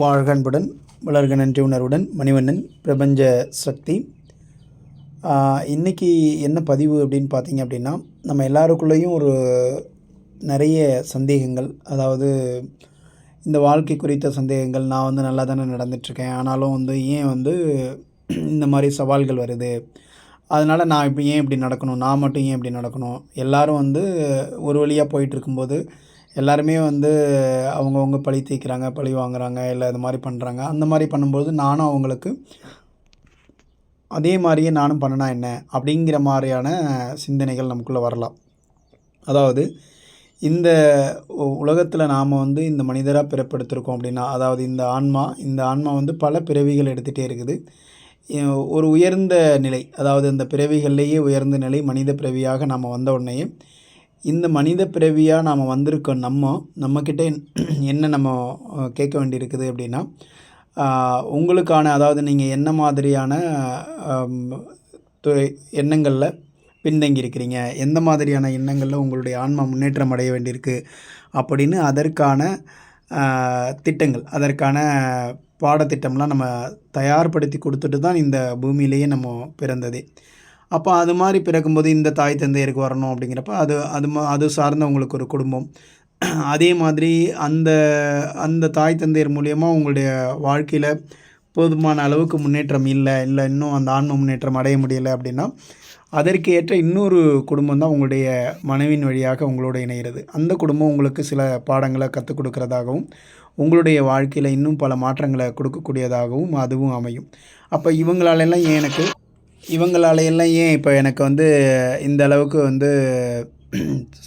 வாழ்கன்புடன் வளர்க நன்றி உணர்வுடன் மணிவண்ணன் பிரபஞ்ச சக்தி. இன்றைக்கி என்ன பதிவு அப்படின்னு பார்த்தீங்க அப்படின்னா நம்ம எல்லாருக்குள்ளேயும் ஒரு நிறைய சந்தேகங்கள். அதாவது இந்த வாழ்க்கை குறித்த சந்தேகங்கள் நான் வந்து நல்லா தானே நடந்துட்டுருக்கேன். ஆனாலும் வந்து ஏன் வந்து இந்த மாதிரி சவால்கள் வருது? அதனால் நான் இப்போ ஏன் இப்படி நடக்கணும்? நான் மட்டும் ஏன் இப்படி நடக்கணும்? எல்லோரும் வந்து ஒரு வழியாக போயிட்டு இருக்கும்போது எல்லாருமே வந்து அவங்கவுங்க பழி தீர்க்குறாங்க பழி வாங்குறாங்க இல்லை இது மாதிரி பண்ணுறாங்க அந்த மாதிரி பண்ணும்போது நானும் அவங்களுக்கு அதே மாதிரியே நானும் பண்ணினா என்ன? அப்படிங்கிற மாதிரியான சிந்தனைகள் நமக்குள்ளே வரலாம். அதாவது இந்த உலகத்தில் நாம் வந்து இந்த மனிதராக பிறப்பெடுத்திருக்கோம் அப்படின்னா அதாவது இந்த ஆன்மா இந்த ஆன்மா வந்து பல பிறவிகள் எடுத்துகிட்டே இருக்குது. ஒரு உயர்ந்த நிலை அதாவது இந்த பிறவிகள்லேயே உயர்ந்த நிலை மனித பிறவியாக நாம் வந்த உடனேயே இந்த மனித பிறவியாக நாம் வந்திருக்கோம் நம்ம நம்மக்கிட்ட என்ன நம்ம கேட்க வேண்டியிருக்குது அப்படின்னா உங்களுக்கான அதாவது நீங்கள் என்ன மாதிரியான துறை எண்ணங்களில் பின்தங்கி இருக்கிறீங்க? எந்த மாதிரியான எண்ணங்களில் உங்களுடைய ஆன்மா முன்னேற்றம் அடைய வேண்டியிருக்கு? அப்படின்னு அதற்கான திட்டங்கள் அதற்கான பாடத்திட்டம்லாம் நம்ம தயார்படுத்தி கொடுத்துட்டு தான் இந்த பூமியிலேயே நம்ம பிறந்ததே. அப்போ அது மாதிரி பிறக்கும்போது இந்த தாய் தந்தையருக்கு வரணும் அப்படிங்கிறப்ப அது அது மா- அது சார்ந்த உங்களுக்கு ஒரு குடும்பம். அதே மாதிரி அந்த அந்த தாய் தந்தையர் மூலயமா உங்களுடைய வாழ்க்கையில் போதுமான அளவுக்கு முன்னேற்றம் இல்லை இல்லை இன்னும் அந்த ஆன்ம முன்னேற்றம் அடைய முடியலை அப்படின்னா அதற்கு ஏற்ற இன்னொரு குடும்பம் தான் உங்களுடைய மனைவின் வழியாக உங்களோட இணைகிறது. அந்த குடும்பம் உங்களுக்கு சில பாடங்களை கற்றுக் கொடுக்கறதாகவும் உங்களுடைய வாழ்க்கையில் இன்னும் பல மாற்றங்களை கொடுக்கக்கூடியதாகவும் அதுவும் அமையும். அப்போ இவங்களாலெல்லாம் எனக்கு இவங்களாலையெல்லாம் ஏன் இப்போ எனக்கு வந்து இந்த அளவுக்கு வந்து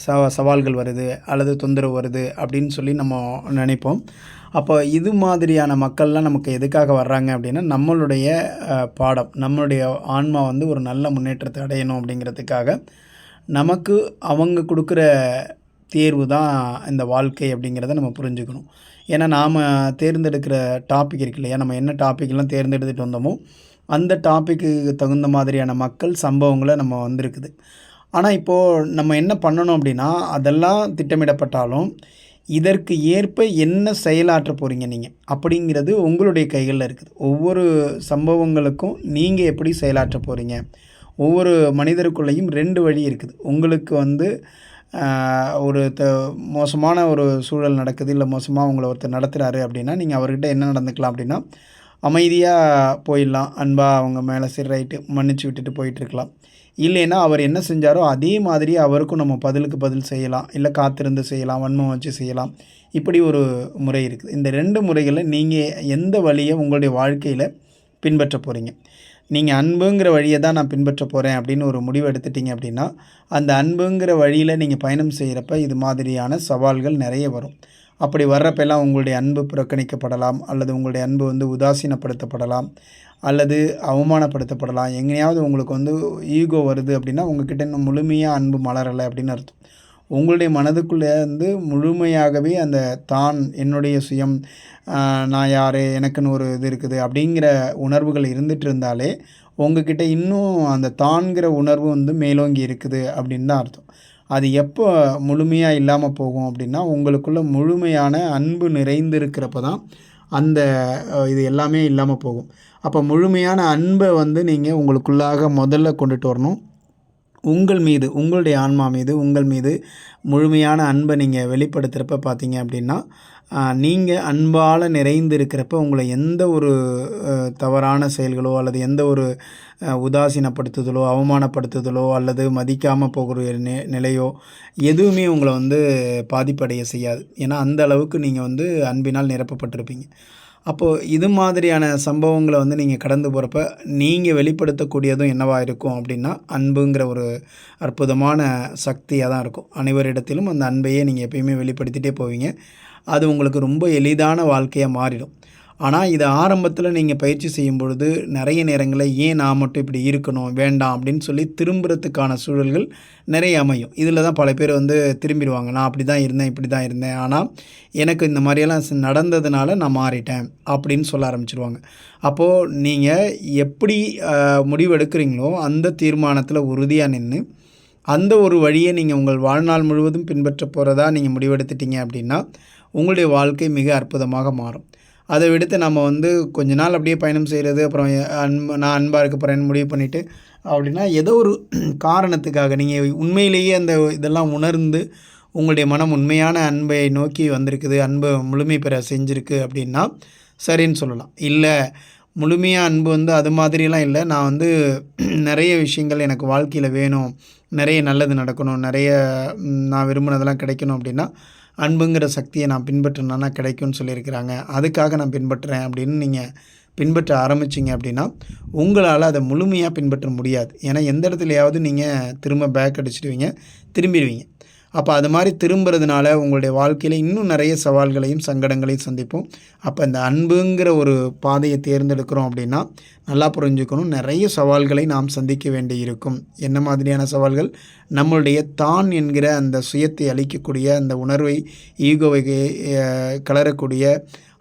சவா சவால்கள் வருது அல்லது தொந்தரவு வருது அப்படின்னு சொல்லி நம்ம நினைப்போம். அப்போ இது மாதிரியான மக்கள்லாம் நமக்கு எதுக்காக வர்றாங்க அப்படின்னா நம்மளுடைய பாடம் நம்மளுடைய ஆன்மா வந்து ஒரு நல்ல முன்னேற்றத்தை அடையணும் அப்படிங்கிறதுக்காக நமக்கு அவங்க கொடுக்குற தேர்வு தான் இந்த வாழ்க்கை அப்படிங்கிறத நம்ம புரிஞ்சுக்கணும். ஏன்னா நாம் தேர்ந்தெடுக்கிற டாபிக் இருக்கு இல்லையா? நம்ம என்ன டாப்பிக்லாம் தேர்ந்தெடுத்துட்டு வந்தோமோ அந்த டாப்பிக்கு தகுந்த மாதிரியான மக்கள் சம்பவங்களை நம்ம வந்திருக்குது. ஆனால் இப்போது நம்ம என்ன பண்ணணும் அப்படின்னா அதெல்லாம் திட்டமிடப்பட்டாலும் இதற்கு ஏற்ப என்ன செயலாற்ற போகிறீங்க நீங்கள் அப்படிங்கிறது உங்களுடைய கைகளில் இருக்குது. ஒவ்வொரு சம்பவங்களுக்கும் நீங்கள் எப்படி செயலாற்ற போகிறீங்க ஒவ்வொரு மனிதருக்குள்ளேயும் ரெண்டு வழி இருக்குது. உங்களுக்கு வந்து ஒரு த மோசமான ஒரு சூழல் நடக்குது இல்லை மோசமாக உங்களை ஒருத்தர் நடத்துகிறாரு அப்படின்னா நீங்கள் அவர்கிட்ட என்ன நடந்துக்கலாம் அப்படின்னா அமைதியாக போயிடலாம். அன்பாக அவங்க மேலே சரி ரைட்டு. மன்னிச்சு விட்டுட்டு போயிட்டுருக்கலாம். இல்லைன்னா அவர் என்ன செஞ்சாரோ அதே மாதிரி அவருக்கும் நம்ம பதிலுக்கு பதில் செய்யலாம். இல்லை காத்திருந்து செய்யலாம். வன்மம் வச்சு செய்யலாம். இப்படி ஒரு முறை இருக்குது. இந்த ரெண்டு முறைகளில் நீங்கள் எந்த வழியை உங்களுடைய வாழ்க்கையில் பின்பற்ற போகிறீங்க நீங்கள் அன்புங்கிற வழியை தான் நான் பின்பற்ற போகிறேன் அப்படின்னு ஒரு முடிவு எடுத்துட்டீங்க அப்படின்னா அந்த அன்புங்கிற வழியில் நீங்கள் பயணம் செய்கிறப்ப இது மாதிரியான சவால்கள் நிறைய வரும். அப்படி வர்றப்பெல்லாம் உங்களுடைய அன்பு புறக்கணிக்கப்படலாம் அல்லது உங்களுடைய அன்பு வந்து உதாசீனப்படுத்தப்படலாம் அல்லது அவமானப்படுத்தப்படலாம். எங்கேயாவது உங்களுக்கு வந்து ஈகோ வருது அப்படின்னா உங்ககிட்ட இன்னும் முழுமையாக அன்பு மலரலை அப்படின்னு அர்த்தம். உங்களுடைய மனதுக்குள்ளே வந்து முழுமையாகவே அந்த தான் என்னுடைய சுயம் நான் யார் எனக்குன்னு ஒரு இது இருக்குது அப்படிங்கிற உணர்வுகள் இருந்துட்டு இருந்தாலே உங்ககிட்ட இன்னும் அந்த தான்கிற உணர்வு வந்து மேலோங்கி இருக்குது அப்படின்னு தான் அர்த்தம். அது எப்போ முழுமையாக இல்லாமல் போகும் அப்படின்னா உங்களுக்குள்ள முழுமையான அன்பு நிறைந்திருக்கிறப்ப தான் அந்த இது எல்லாமே இல்லாமல் போகும். அப்போ முழுமையான அன்பை வந்து நீங்கள் உங்களுக்குள்ளாக முதல்ல கொண்டுட்டு வரணும். உங்கள் மீது உங்களுடைய ஆன்மா மீது உங்கள் மீது முழுமையான அன்பை நீங்கள் வெளிப்படுத்துகிறப்ப பார்த்தீங்க அப்படின்னா நீங்கள் அன்பால் நிறைந்து இருக்கிறப்ப உங்களை எந்த ஒரு தவறான செயல்களோ அல்லது எந்த ஒரு உதாசீனப்படுத்துதலோ அவமானப்படுத்துதலோ அல்லது மதிக்காமல் போகிற நி நிலையோ எதுவுமே உங்களை வந்து பாதிப்படைய செய்யாது. ஏன்னா அந்த அளவுக்கு நீங்கள் வந்து அன்பினால் நிரப்பப்பட்டிருப்பீங்க. அப்போது இது மாதிரியான சம்பவங்களை வந்து நீங்கள் கடந்து போகிறப்ப நீங்கள் வெளிப்படுத்தக்கூடியதும் என்னவாக இருக்கும் அப்படின்னா அன்புங்கிற ஒரு அற்புதமான சக்தியாக தான் இருக்கும். அனைவரிடத்திலும் அந்த அன்பையே நீங்கள் எப்பயுமே வெளிப்படுத்திகிட்டே போவீங்க. அது உங்களுக்கு ரொம்ப எளிதான வாழ்க்கையாக மாறிடும். ஆனால் இதை ஆரம்பத்தில் நீங்கள் பயிற்சி செய்யும் பொழுது நிறைய நேரங்களில் ஏன் நான் மட்டும் இப்படி இருக்கணும்? வேண்டாம் அப்படின்னு சொல்லி திரும்புறதுக்கான சூழல்கள் நிறைய அமையும். இதில் தான் பல பேர் வந்து திரும்பிடுவாங்க. நான் அப்படி தான் இருந்தேன் இப்படி தான் இருந்தேன். ஆனால் எனக்கு இந்த மாதிரியெல்லாம் நடந்ததுனால நான் மாறிட்டேன் அப்படின்னு சொல்ல ஆரம்பிச்சிருவாங்க. அப்போது நீங்கள் எப்படி முடிவு எடுக்கிறீங்களோ அந்த தீர்மானத்தில் உறுதியாக நின்று அந்த ஒரு வழியை நீங்கள் உங்கள் வாழ்நாள் முழுவதும் பின்பற்ற போகிறதா நீங்கள் முடிவெடுத்துட்டீங்க அப்படின்னா உங்களுடைய வாழ்க்கை மிக அற்புதமாக மாறும். அதை விடுத்து நம்ம வந்து கொஞ்ச நாள் அப்படியே பயணம் செய்கிறது அப்புறம் அன்பு நான் அன்பாக இருக்க போகிறேன்னு முடிவு பண்ணிவிட்டு அப்படின்னா ஏதோ ஒரு காரணத்துக்காக நீங்கள் உண்மையிலேயே அந்த இதெல்லாம் உணர்ந்து உங்களுடைய மனம் உண்மையான அன்பை நோக்கி வந்திருக்குது அன்பை முழுமை பெற செஞ்சுருக்கு அப்படின்னா சரின்னு சொல்லலாம். இல்லை முழுமையாக அன்பு வந்து அது மாதிரிலாம் இல்லை. நான் வந்து நிறைய விஷயங்கள் எனக்கு வாழ்க்கையில் வேணும் நிறைய நல்லது நடக்கணும் நிறைய நான் விரும்பினதெல்லாம் கிடைக்கணும் அப்படின்னா அன்புங்கிற சக்தியை நான் பின்பற்றினா கிடைக்கும்னு சொல்லியிருக்கிறாங்க. அதுக்காக நான் பின்பற்றுறேன் அப்படின்னு நீங்கள் பின்பற்ற ஆரம்பிச்சிங்க அப்படின்னா உங்களால் அதை முழுமையாக பின்பற்ற முடியாது. ஏன்னா எந்த இடத்துலையாவது நீங்கள் திரும்ப பேக் அடிச்சிடுவீங்க திரும்பிடுவீங்க. அப்போ அது மாதிரி திரும்புறதுனால உங்களுடைய வாழ்க்கையில் இன்னும் நிறைய சவால்களையும் சங்கடங்களையும் சந்திப்போம். அப்போ இந்த அன்புங்கிற ஒரு பாதையை தேர்ந்தெடுக்கிறோம் அப்படின்னா நல்லா புரிஞ்சுக்கணும். நிறைய சவால்களை நாம் சந்திக்க வேண்டி இருக்கும் என்ன மாதிரியான சவால்கள்? நம்மளுடைய தான் என்கிற அந்த சுயத்தை அளிக்கக்கூடிய அந்த உணர்வை ஈகோவை கலரக்கூடிய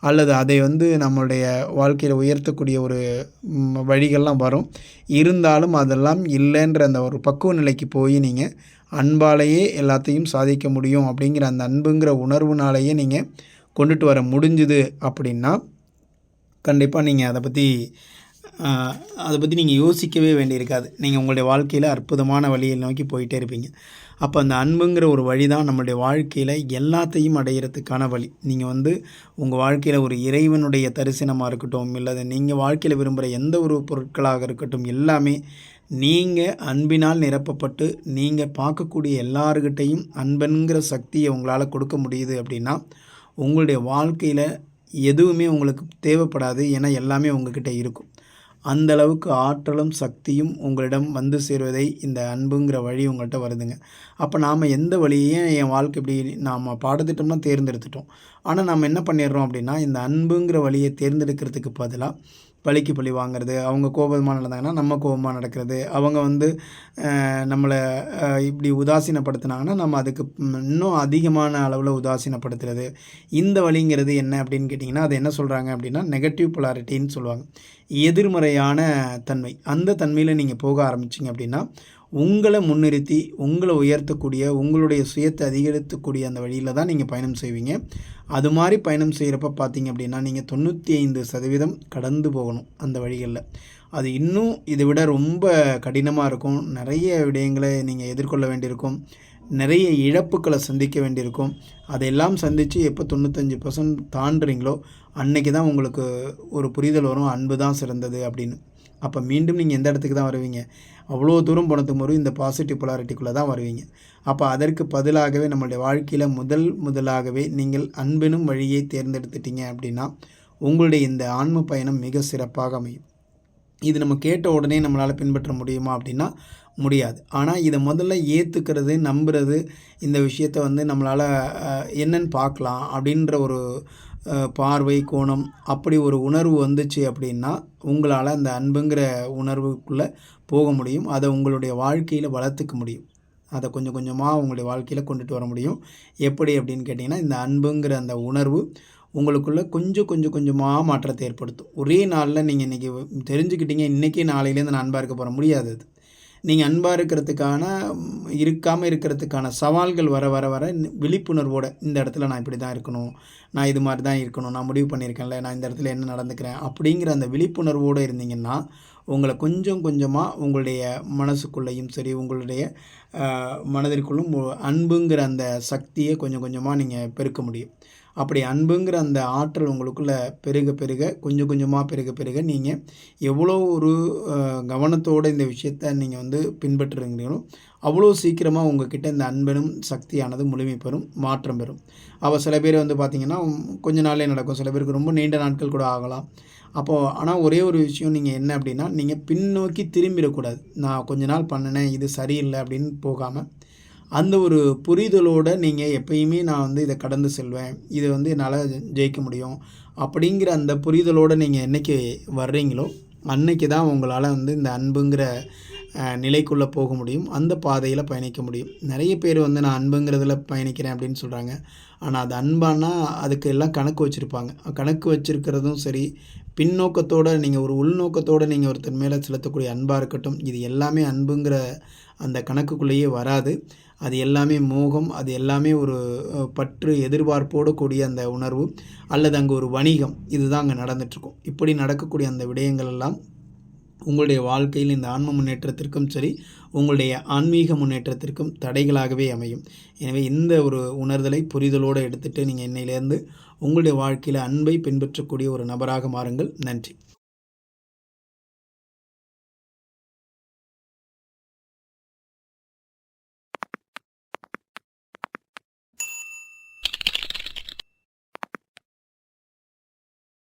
அல்லது அதை வந்து நம்மளுடைய வாழ்க்கையில் உயர்த்தக்கூடிய ஒரு வழிகள்லாம் வரும். இருந்தாலும் அதெல்லாம் இல்லைன்ற அந்த ஒரு பக்குவ நிலைக்கு போய் நீங்கள் அன்பாலேயே எல்லாத்தையும் சாதிக்க முடியும் அப்படிங்கிற அந்த அன்புங்கிற உணர்வுனாலேயே நீங்கள் கொண்டுட்டு வர முடிஞ்சுது அப்படின்னா கண்டிப்பாக நீங்கள் அதை பற்றி அதை பற்றி நீங்கள் யோசிக்கவே வேண்டியிருக்காது. நீங்கள் உங்களுடைய வாழ்க்கையில் அற்புதமான வழியை நோக்கி போயிட்டே இருப்பீங்க. அப்போ அந்த அன்புங்கிற ஒரு வழி தான் நம்மளுடைய வாழ்க்கையில் எல்லாத்தையும் அடையிறதுக்கான வழி. நீங்கள் வந்து உங்கள் வாழ்க்கையில் ஒரு இறைவனுடைய தரிசனமாக இருக்கட்டும் இல்லை நீங்கள் வாழ்க்கையில் விரும்புகிற எந்த ஒரு பொருட்களாக இருக்கட்டும் எல்லாமே நீங்கள் அன்பினால் நிரப்பப்பட்டு நீங்கள் பார்க்கக்கூடிய எல்லாருக்கிட்டையும் அன்புங்கிற சக்தியை உங்களால் கொடுக்க முடியுது அப்படின்னா உங்களுடைய வாழ்க்கையில் எதுவுமே உங்களுக்கு தேவைப்படாது ஏன்னா எல்லாமே உங்ககிட்ட இருக்கும். அந்த அளவுக்கு ஆற்றலும் சக்தியும் உங்களிடம் வந்து சேருவதை இந்த அன்புங்கிற வழி உங்கள்கிட்ட வருதுங்க. அப்போ நாம் எந்த வழியையும் என் வாழ்க்கை இப்படி நாம் பாடத்திட்டம்லாம் தேர்ந்தெடுத்துட்டோம். ஆனால் நாம் என்ன பண்ணிடுறோம் அப்படின்னா இந்த அன்புங்கிற வழியை தேர்ந்தெடுக்கிறதுக்கு பதிலாக பழிக்கு பழி வாங்குறது அவங்க கோபமாக நடந்தாங்கன்னா நம்ம கோபமாக நடக்கிறது அவங்க வந்து நம்மளை இப்படி உதாசீனப்படுத்துனாங்கன்னா நம்ம அதுக்கு இன்னும் அதிகமான அளவில் உதாசீனப்படுத்துறது. இந்த வழிங்கிறது என்ன அப்படின்னு கேட்டிங்கன்னா அது என்ன சொல்கிறாங்க அப்படின்னா நெகட்டிவ் பொலாரிட்டின்னு சொல்லுவாங்க. எதிர்மறையான தன்மை. அந்த தன்மையில் நீங்கள் போக ஆரம்பிச்சிங்க அப்படின்னா உங்களை முன்னிறுத்தி உங்களை உயர்த்தக்கூடிய உங்களுடைய சுயத்தை அதிகரித்தக்கூடிய அந்த வழியில் தான் நீங்கள் பயணம் செய்வீங்க. அது மாதிரி பயணம் செய்கிறப்ப பார்த்தீங்க அப்படின்னா நீங்கள் தொண்ணூற்றி ஐந்து சதவீதம் கடந்து போகணும் அந்த வழிகளில். அது இன்னும் இதை விட ரொம்ப கடினமாக இருக்கும். நிறைய விடயங்களை நீங்கள் எதிர்கொள்ள வேண்டியிருக்கும். நிறைய இழப்புக்களை சந்திக்க வேண்டியிருக்கும். அதையெல்லாம் சந்தித்து எப்போ தொண்ணூத்தஞ்சு பர்சன்ட் தாண்டுறீங்களோ அன்னைக்கு தான் உங்களுக்கு ஒரு புரிதல் வரும். அன்பு தான் சிறந்தது அப்படின்னு. அப்போ மீண்டும் நீங்கள் எந்த இடத்துக்கு தான் வருவீங்க? அவ்வளோ தூரம் போனது முறை இந்த பாசிட்டிவ் பொலாரிட்டிக்குள்ளே தான் வருவீங்க. அப்போ அதற்கு பதிலாகவே நம்மளுடைய வாழ்க்கையில் முதல் முதலாகவே நீங்கள் அன்பெனும் வழியை தேர்ந்தெடுத்துட்டீங்க அப்படின்னா உங்களுடைய இந்த ஆன்ம பயணம் மிக சிறப்பாக அமையும். இது நம்ம கேட்ட உடனே நம்மளால் பின்பற்ற முடியுமா அப்படின்னா முடியாது. ஆனால் இதை முதல்ல ஏற்றுக்கிறது நம்புறது இந்த விஷயத்த வந்து நம்மளால் என்னன்னு பார்க்கலாம் அப்படின்ற ஒரு பார்வை கோணம் அப்படி ஒரு உணர்வு வந்துச்சு அப்படின்னா உங்களால் அந்த அன்புங்கிற உணர்வுக்குள்ளே போக முடியும். அதை உங்களுடைய வாழ்க்கையில் வளர்த்துக்க முடியும். அதை கொஞ்சம் கொஞ்சமாக உங்களுடைய வாழ்க்கையில் கொண்டுட்டு வர முடியும். எப்படி அப்படின்னு கேட்டிங்கன்னா இந்த அன்புங்கிற அந்த உணர்வு உங்களுக்குள்ளே கொஞ்சம் கொஞ்சம் கொஞ்சமாக மாற்றத்தை ஏற்படுத்தும். ஒரே நாளில் நீங்கள் இன்றைக்கி தெரிஞ்சுக்கிட்டீங்க. இன்றைக்கே நாளையிலேருந்து நான் அன்பாக இருக்க போகிற முடியாது அது. நீங்கள் அன்பாக இருக்கிறதுக்கான இருக்காமல் இருக்கிறதுக்கான சவால்கள் வர வர வர விழிப்புணர்வோட இந்த இடத்துல நான் இப்படி தான் இருக்கணும். நான் இது மாதிரி தான் இருக்கணும். நான் முடிவு பண்ணியிருக்கேன்ல. நான் இந்த இடத்துல என்ன நடந்துக்கிறேன்? அப்படிங்கிற அந்த விழிப்புணர்வோடு இருந்தீங்கன்னா உங்களை கொஞ்சம் கொஞ்சமாக உங்களுடைய மனசுக்குள்ளேயும் சரி உங்களுடைய மனதிற்குள்ளும் அன்புங்கிற அந்த சக்தியை கொஞ்சம் கொஞ்சமாக நீங்கள் பெருக்க முடியும். அப்படி அன்புங்கிற அந்த ஆற்றல் உங்களுக்குள்ள பெருக பெருக கொஞ்சம் கொஞ்சமாக பெருக பெருக நீங்கள் எவ்வளோ ஒரு கவனத்தோடு இந்த விஷயத்தை நீங்கள் வந்து பின்பற்றுறீங்களோ அவ்வளோ சீக்கிரமாக உங்ககிட்ட இந்த அன்பனும் சக்தியானது முழுமை பெறும் மாற்றம் பெறும். அப்போ சில பேர் வந்து பார்த்திங்கன்னா கொஞ்ச நாளே நடக்கும். சில பேருக்கு ரொம்ப நீண்ட நாட்கள் கூட ஆகலாம். அப்போது ஆனால் ஒரே ஒரு விஷயம் நீங்கள் என்ன அப்படின்னா நீங்கள் பின்னோக்கி திரும்பிடக்கூடாது. நான் கொஞ்ச நாள் பண்ணினேன் இது சரியில்லை அப்படின்னு போகாமல் அந்த ஒரு புரிதலோடு நீங்கள் எப்பயுமே நான் வந்து இதை கடந்து செல்வேன். இதை வந்து என்னால் ஜெயிக்க முடியும். அப்படிங்கிற அந்த புரிதலோடு நீங்கள் என்னைக்கு வர்றீங்களோ அன்னைக்கு தான் உங்களால் வந்து இந்த அன்புங்கிற நிலைக்குள்ளே போக முடியும். அந்த பாதையில் பயணிக்க முடியும். நிறைய பேர் வந்து நான் அன்புங்கிறதுல பயணிக்கிறேன் அப்படின்னு சொல்கிறாங்க ஆனால் அது அன்பானா அதுக்கு எல்லாம் கணக்கு வச்சுருப்பாங்க. கணக்கு வச்சுருக்கிறதும் சரி பின்னோக்கத்தோட நீங்கள் ஒரு உள்நோக்கத்தோடு நீங்கள் ஒருத்தர் மேலே செலுத்தக்கூடிய அன்பாக இருக்கட்டும் இது எல்லாமே அன்புங்கிற அந்த கணக்குக்குள்ளேயே வராது. அது எல்லாமே மோகம் அது எல்லாமே ஒரு பற்று எதிர்பார்ப்போடு கூடிய அந்த உணர்வு அல்லது அங்கே ஒரு வணிகம் இதுதான் அங்கே நடந்துட்டுருக்கும். இப்படி நடக்கக்கூடிய அந்த விடயங்கள் எல்லாம் உங்களுடைய வாழ்க்கையில் இந்த ஆன்ம முன்னேற்றத்திற்கும் சரி உங்களுடைய ஆன்மீக முன்னேற்றத்திற்கும் தடைகளாகவே அமையும். எனவே இந்த ஒரு உணர்தலை புரிதலோடு எடுத்துகிட்டு நீங்கள் இன்னையிலேருந்து உங்களுடைய வாழ்க்கையில் அன்பை பின்பற்றக்கூடிய ஒரு நபராக மாறுங்கள். நன்றி.